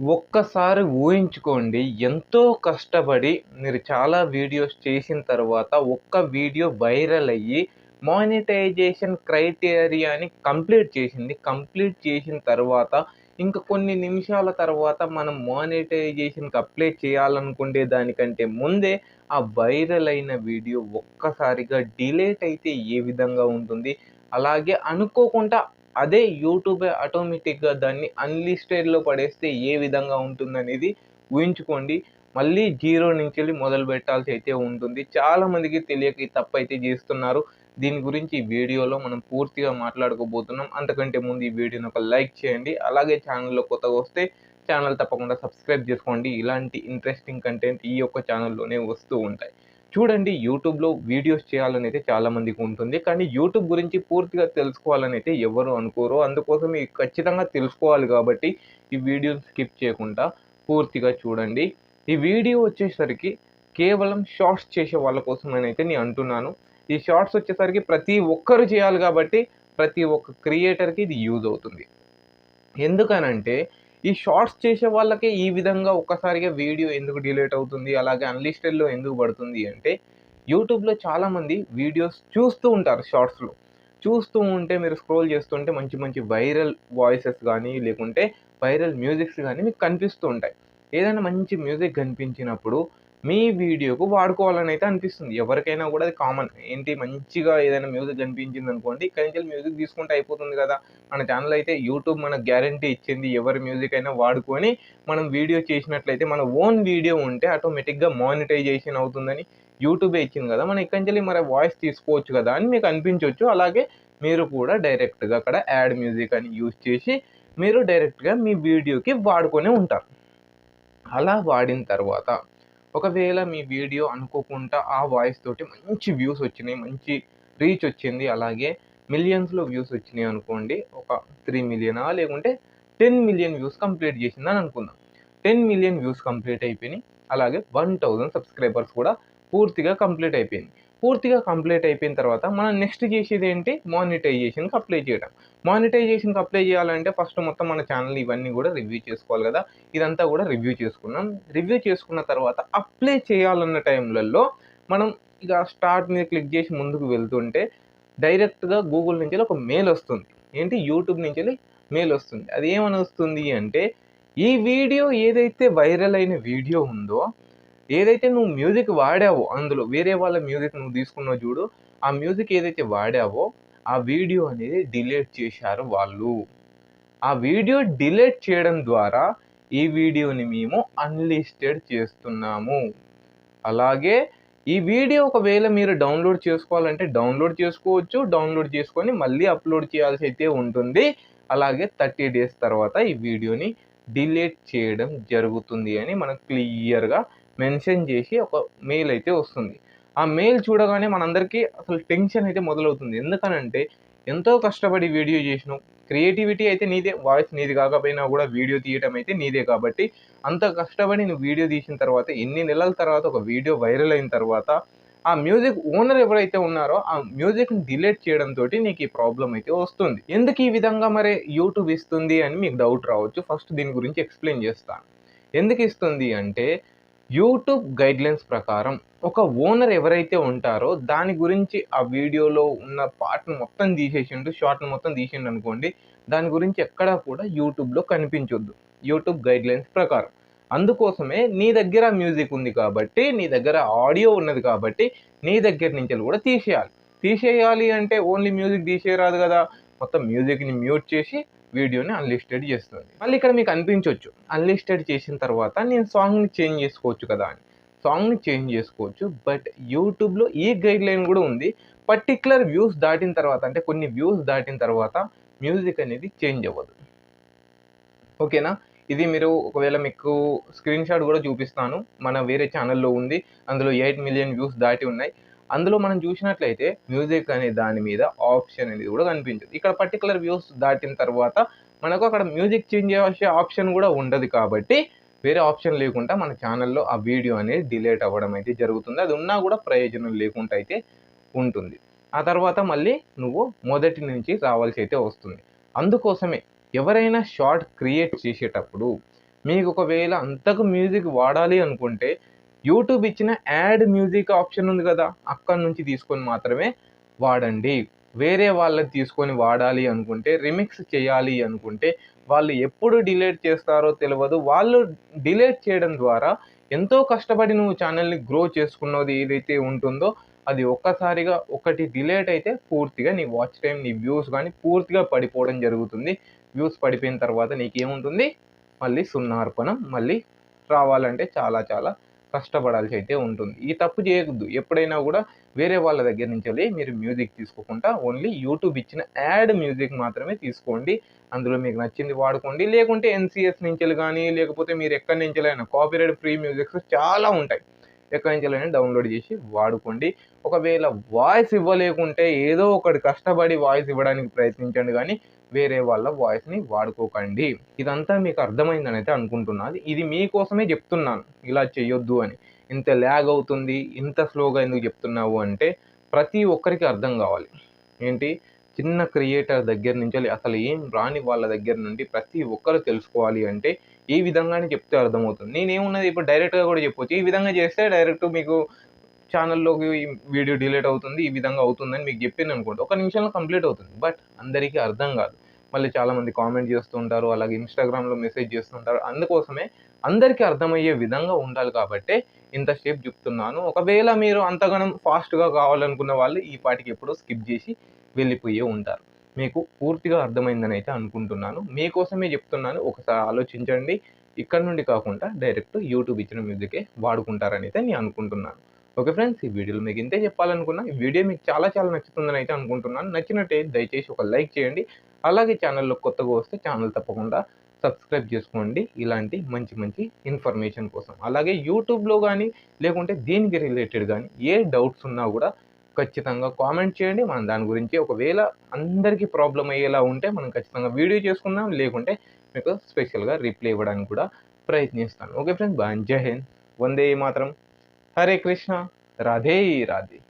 ఒక్కసారి ఊహించుకోండి ఎంతో కష్టపడి మీరు చాలా వీడియోస్ చేసిన తర్వాత ఒక్క వీడియో వైరల్ అయ్యి మానిటైజేషన్ క్రైటీరియాని కంప్లీట్ చేసింది. కంప్లీట్ చేసిన తర్వాత ఇంకా కొన్ని నిమిషాల తర్వాత మనం మానిటైజేషన్కి అప్లై చేయాలనుకునే దానికంటే ముందే ఆ వైరల్ అయిన వీడియో ఒక్కసారిగా డిలేట్ అయితే ఏ విధంగా ఉంటుంది? అలాగే అనుకోకుండా అదే యూట్యూబ్ ఆటోమేటిక్గా దాన్ని అన్లిస్టెడ్లో పడేస్తే ఏ విధంగా ఉంటుందనేది ఊహించుకోండి. మళ్ళీ జీరో నుంచి వెళ్ళి మొదలు పెట్టాల్సి అయితే ఉంటుంది. చాలామందికి తెలియక ఈ తప్పు అయితే చేస్తున్నారు. దీని గురించి ఈ వీడియోలో మనం పూర్తిగా మాట్లాడుకోబోతున్నాం. అంతకంటే ముందు ఈ వీడియోని ఒక లైక్ చేయండి. అలాగే ఛానల్లో కొత్తగా వస్తే ఛానల్ తప్పకుండా సబ్స్క్రైబ్ చేసుకోండి. ఇలాంటి ఇంట్రెస్టింగ్ కంటెంట్ ఈ యొక్క ఛానల్లోనే వస్తూ ఉంటాయి. చూడండి యూట్యూబ్లో వీడియోస్ చేయాలని అయితే చాలామందికి ఉంటుంది. కానీ యూట్యూబ్ గురించి పూర్తిగా తెలుసుకోవాలని అయితే ఎవరు అనుకోరు. అందుకోసం మీరు ఖచ్చితంగా తెలుసుకోవాలి కాబట్టి ఈ వీడియోని స్కిప్ చేయకుండా పూర్తిగా చూడండి. ఈ వీడియో వచ్చేసరికి కేవలం షార్ట్స్ చేసే వాళ్ళ కోసం అయితే నేను అంటున్నాను. ఈ షార్ట్స్ వచ్చేసరికి ప్రతి ఒక్కరు చేయాలి కాబట్టి ప్రతి ఒక్క క్రియేటర్కి ఇది యూజ్ అవుతుంది. ఎందుకనంటే ఈ షార్ట్స్ చేసే వాళ్ళకే ఈ విధంగా ఒక్కసారిగా వీడియో ఎందుకు డిలేట్ అవుతుంది? అలాగే అన్లిస్టెడ్లో ఎందుకు పడుతుంది అంటే యూట్యూబ్లో చాలామంది వీడియోస్ చూస్తూ ఉంటారు షార్ట్స్లో. చూస్తూ ఉంటే మీరు స్క్రోల్ చేస్తుంటే మంచి మంచి వైరల్ వాయిసెస్ కానీ లేకుంటే వైరల్ మ్యూజిక్స్ కానీ మీకు కనిపిస్తూ ఉంటాయి. ఏదైనా మంచి మ్యూజిక్ కనిపించినప్పుడు మీ వీడియోకు వాడుకోవాలని అయితే అనిపిస్తుంది. ఎవరికైనా కూడా అది కామన్ ఏంటి? మంచిగా ఏదైనా మ్యూజిక్ కనిపించింది అనుకోండి ఇక్కడి నుంచి మ్యూజిక్ తీసుకుంటే అయిపోతుంది కదా. మన ఛానల్ అయితే యూట్యూబ్ మనకు గ్యారంటీ ఇచ్చింది. ఎవరి మ్యూజిక్ అయినా వాడుకొని మనం వీడియో చేసినట్లయితే మన ఓన్ వీడియో ఉంటే ఆటోమేటిక్గా మానిటైజేషన్ అవుతుందని యూట్యూబే ఇచ్చింది కదా. మనం ఇక్కడి నుంచి మరి వాయిస్ తీసుకోవచ్చు కదా అని మీకు అనిపించవచ్చు అలాగే మీరు కూడా డైరెక్ట్గా అక్కడ యాడ్ మ్యూజిక్ అని యూజ్ చేసి మీరు డైరెక్ట్గా మీ వీడియోకి వాడుకొని ఉంటారు. అలా వాడిన తర్వాత ఒకవేళ మీ వీడియో అనుకోకుండా ఆ వాయిస్ తోటి మంచి వ్యూస్ వచ్చినాయి మంచి రీచ్ వచ్చింది అలాగే మిలియన్స్లో వ్యూస్ వచ్చినాయి అనుకోండి ఒక త్రీ మిలియనా లేకుంటే టెన్ మిలియన్ వ్యూస్ కంప్లీట్ చేసిందని అనుకుందాం. టెన్ మిలియన్ వ్యూస్ కంప్లీట్ అయిపోయినాయి అలాగే వన్ థౌజండ్ సబ్స్క్రైబర్స్ కూడా పూర్తిగా కంప్లీట్ అయిపోయింది పూర్తిగా కంప్లీట్ అయిపోయిన తర్వాత మనం నెక్స్ట్ చేసేది ఏంటి? మానిటైజేషన్కి అప్లై చేయడం. మానిటైజేషన్కి అప్లై చేయాలంటే ఫస్ట్ మొత్తం మన ఛానల్ ఇవన్నీ కూడా రివ్యూ చేసుకోవాలి కదా. ఇదంతా కూడా రివ్యూ చేసుకున్నాం. రివ్యూ చేసుకున్న తర్వాత అప్లై చేయాలన్న టైంలలో మనం ఇక స్టార్ట్ మీద క్లిక్ చేసి ముందుకు వెళ్తుంటే డైరెక్ట్గా గూగుల్ నుంచి ఒక మెయిల్ వస్తుంది. ఏంటి? యూట్యూబ్ నుంచి మెయిల్ వస్తుంది. అది ఏమని వస్తుంది అంటే ఈ వీడియో ఏదైతే వైరల్ అయిన వీడియో ఉందో ఏదైతే నువ్వు మ్యూజిక్ వాడావో అందులో వేరే వాళ్ళ మ్యూజిక్ నువ్వు తీసుకున్నావు చూడు ఆ మ్యూజిక్ ఏదైతే వాడావో ఆ వీడియో అనేది డిలీట్ చేశారు వాళ్ళు. ఆ వీడియో డిలీట్ చేయడం ద్వారా ఈ వీడియోని మేము అన్లిస్టెడ్ చేస్తున్నాము. అలాగే ఈ వీడియో ఒకవేళ మీరు డౌన్లోడ్ చేసుకోవాలంటే డౌన్లోడ్ చేసుకోవచ్చు డౌన్లోడ్ చేసుకొని మళ్ళీ అప్లోడ్ చేయాల్సి అయితే ఉంటుంది. అలాగే థర్టీ డేస్ తర్వాత ఈ వీడియోని డిలీట్ చేయడం జరుగుతుంది అని మనకు క్లియర్గా మెన్షన్ చేసి ఒక మెయిల్ అయితే వస్తుంది. ఆ మెయిల్ చూడగానే మనందరికీ అసలు టెన్షన్ అయితే మొదలవుతుంది. ఎందుకనంటే ఎంతో కష్టపడి వీడియో చేసినావు క్రియేటివిటీ అయితే నీదే వాయిస్ నీది కాకపోయినా కూడా వీడియో తీయటం అయితే నీదే కాబట్టి అంత కష్టపడి నువ్వు వీడియో తీసిన తర్వాత ఎన్ని నెలల తర్వాత ఒక వీడియో వైరల్ అయిన తర్వాత ఆ మ్యూజిక్ ఓనర్ ఎవరైతే ఉన్నారో ఆ మ్యూజిక్ని డిలీట్ చేయడం తోటి నీకు ఈ ప్రాబ్లం అయితే వస్తుంది. ఎందుకు ఈ విధంగా మరి యూట్యూబ్ ఇస్తుంది అని మీకు డౌట్ రావచ్చు. ఫస్ట్ దీని గురించి ఎక్స్ప్లెయిన్ చేస్తాను. ఎందుకు ఇస్తుంది అంటే యూట్యూబ్ గైడ్లైన్స్ ప్రకారం ఒక ఓనర్ ఎవరైతే ఉంటారో దాని గురించి ఆ వీడియోలో ఉన్న పార్ట్ను మొత్తం తీసేసిండు షార్ట్ను మొత్తం తీసిండు అనుకోండి దాని గురించి ఎక్కడా కూడా యూట్యూబ్లో కనిపించొద్దు. యూట్యూబ్ గైడ్లైన్స్ ప్రకారం. అందుకోసమే నీ దగ్గర మ్యూజిక్ ఉంది కాబట్టి నీ దగ్గర ఆడియో ఉన్నది కాబట్టి నీ దగ్గర నుంచి కూడా తీసేయాలి. తీసేయాలి అంటే ఓన్లీ మ్యూజిక్ తీసేయరాదు కదా. మొత్తం మ్యూజిక్ని మ్యూట్ చేసి వీడియోని అన్లిస్టెడ్ చేస్తుంది. మళ్ళీ ఇక్కడ మీకు అనిపించవచ్చు అన్లిస్టెడ్ చేసిన తర్వాత నేను సాంగ్ని చేంజ్ చేసుకోవచ్చు కదా అని. సాంగ్ని చేంజ్ చేసుకోవచ్చు బట్ యూట్యూబ్లో ఈ గైడ్ లైన్ కూడా ఉంది. పర్టికులర్ వ్యూస్ దాటిన తర్వాత అంటే కొన్ని వ్యూస్ దాటిన తర్వాత మ్యూజిక్ అనేది చేంజ్ అవ్వదు. ఓకేనా ఇది మీరు ఒకవేళ మీకు స్క్రీన్ షాట్ కూడా చూపిస్తాను. మన వేరే ఛానల్లో ఉంది. అందులో ఎయిట్ మిలియన్ వ్యూస్ దాటి ఉన్నాయి. అందులో మనం చూసినట్లయితే మ్యూజిక్ అనే దాని మీద ఆప్షన్ అనేది కూడా కనిపించదు. ఇక్కడ పర్టికులర్ వ్యూస్ దాటిన తర్వాత మనకు అక్కడ మ్యూజిక్ చేంజ్ చేసే ఆప్షన్ కూడా ఉండదు కాబట్టి వేరే ఆప్షన్ లేకుండా మన ఛానల్లో ఆ వీడియో అనేది డిలేట్ అవ్వడం అయితే జరుగుతుంది. అది ఉన్నా కూడా ప్రయోజనం లేకుండా అయితే ఉంటుంది. ఆ తర్వాత మళ్ళీ నువ్వు మొదటి నుంచి రావాల్సి అయితే వస్తుంది. అందుకోసమే ఎవరైనా షార్ట్ క్రియేట్ చేసేటప్పుడు మీకు ఒకవేళ అంతకు మ్యూజిక్ వాడాలి అనుకుంటే యూట్యూబ్ ఇచ్చిన యాడ్ మ్యూజిక్ ఆప్షన్ ఉంది కదా అక్కడ నుంచి తీసుకొని మాత్రమే వాడండి. వేరే వాళ్ళది తీసుకొని వాడాలి అనుకుంటే రిమిక్స్ చేయాలి అనుకుంటే వాళ్ళు ఎప్పుడు డిలేట్ చేస్తారో తెలియదు వాళ్ళు డిలేట్ చేయడం ద్వారా ఎంతో కష్టపడి నువ్వు ఛానల్ని గ్రో చేసుకున్నది ఏదైతే ఉంటుందో అది ఒక్కసారిగా ఒకటి డిలేట్ అయితే పూర్తిగా నీ వాచ్ టైం నీ వ్యూస్ కానీ పూర్తిగా పడిపోవడం జరుగుతుంది. వ్యూస్ పడిపోయిన తర్వాత నీకేముంటుంది? మళ్ళీ సున్నార్పణం మళ్ళీ రావాలంటే చాలా చాలా కష్టపడాల్సి అయితే ఉంటుంది. ఈ తప్పు చేయకూడదు ఎప్పుడైనా కూడా వేరే వాళ్ళ దగ్గర నుంచి వెళ్ళి మీరు మ్యూజిక్ తీసుకోకుండా ఓన్లీ యూట్యూబ్ ఇచ్చిన యాడ్ మ్యూజిక్ మాత్రమే తీసుకోండి. అందులో మీకు నచ్చింది వాడుకోండి. లేకుంటే ఎన్సిఎస్ నుంచి కానీ లేకపోతే మీరు ఎక్కడి నుంచి అయినా కాపీరైట్ ఫ్రీ మ్యూజిక్స్ చాలా ఉంటాయి. ఎక్కడి నుంచి అయినా డౌన్లోడ్ చేసి వాడుకోండి. ఒకవేళ వాయిస్ ఇవ్వలేకుంటే ఏదో ఒకటి కష్టపడి వాయిస్ ఇవ్వడానికి ప్రయత్నించండి కానీ వేరే వాళ్ళ వాయిస్ని వాడుకోకండి. ఇదంతా మీకు అర్థమైందని అయితే అనుకుంటున్నాను ఇది మీకోసమే చెప్తున్నాను. ఇలా చేయొద్దు అని. ఇంత ల్యాగ్ అవుతుంది ఇంత స్లోగా ఎందుకు చెప్తున్నావు అంటే ప్రతి ఒక్కరికి అర్థం కావాలి. ఏంటి? చిన్న క్రియేటర్ దగ్గర నుంచి అసలు ఏం రాని వాళ్ళ దగ్గర నుండి ప్రతి ఒక్కరు తెలుసుకోవాలి అంటే ఈ విధంగానే చెప్తే అర్థమవుతుంది. నేనేమున్నది ఇప్పుడు డైరెక్ట్గా కూడా చెప్పొచ్చు. ఈ విధంగా చేస్తే డైరెక్ట్ మీకు ఛానల్లోకి వీడియో డిలీట్ అవుతుంది ఈ విధంగా అవుతుందని మీకు చెప్పింది అనుకోండి ఒక నిమిషంలో కంప్లీట్ అవుతుంది. బట్ అందరికీ అర్థం కాదు. మళ్ళీ చాలామంది కామెంట్ చేస్తుంటారు అలాగే ఇన్స్టాగ్రామ్లో మెసేజ్ చేస్తుంటారు. అందుకోసమే అందరికీ అర్థమయ్యే విధంగా ఉండాలి కాబట్టి ఇంత స్టెప్ చెప్తున్నాను. ఒకవేళ మీరు అంతగానం ఫాస్ట్గా కావాలనుకున్న వాళ్ళు ఈ పాటికి ఎప్పుడో స్కిప్ చేసి వెళ్ళిపోయే ఉంటారు. మీకు పూర్తిగా అర్థమైందని అయితే అనుకుంటున్నాను. మీకోసమే చెప్తున్నాను. ఒకసారి ఆలోచించండి. ఇక్కడ నుండి కాకుండా డైరెక్ట్ యూట్యూబ్ ఇచ్చిన మ్యూజికే వాడుకుంటారని అయితే నేను అనుకుంటున్నాను. ఓకే ఫ్రెండ్స్ ఈ వీడియోలో మీకు ఇంతే చెప్పాలనుకున్నా ఈ వీడియో మీకు చాలా చాలా నచ్చుతుందని అయితే అనుకుంటున్నాను. నచ్చినట్టే దయచేసి ఒక లైక్ చేయండి. అలాగే ఛానల్లో కొత్తగా వస్తే ఛానల్ తప్పకుండా సబ్స్క్రైబ్ చేసుకోండి. ఇలాంటి మంచి మంచి ఇన్ఫర్మేషన్ కోసం. అలాగే యూట్యూబ్లో కానీ లేకుంటే దీనికి రిలేటెడ్ కానీ ఏ డౌట్స్ ఉన్నా కూడా ఖచ్చితంగా కామెంట్ చేయండి. మనం దాని గురించి ఒకవేళ అందరికీ ప్రాబ్లం అయ్యేలా ఉంటే మనం ఖచ్చితంగా వీడియో చేసుకుందాం. లేకుంటే మీకు స్పెషల్గా రిప్లై ఇవ్వడానికి కూడా ప్రయత్నిస్తాను. Okay friends bye. జై హింద్. వందే మాత్రం. హరే కృష్ణ. రాధే రాధే.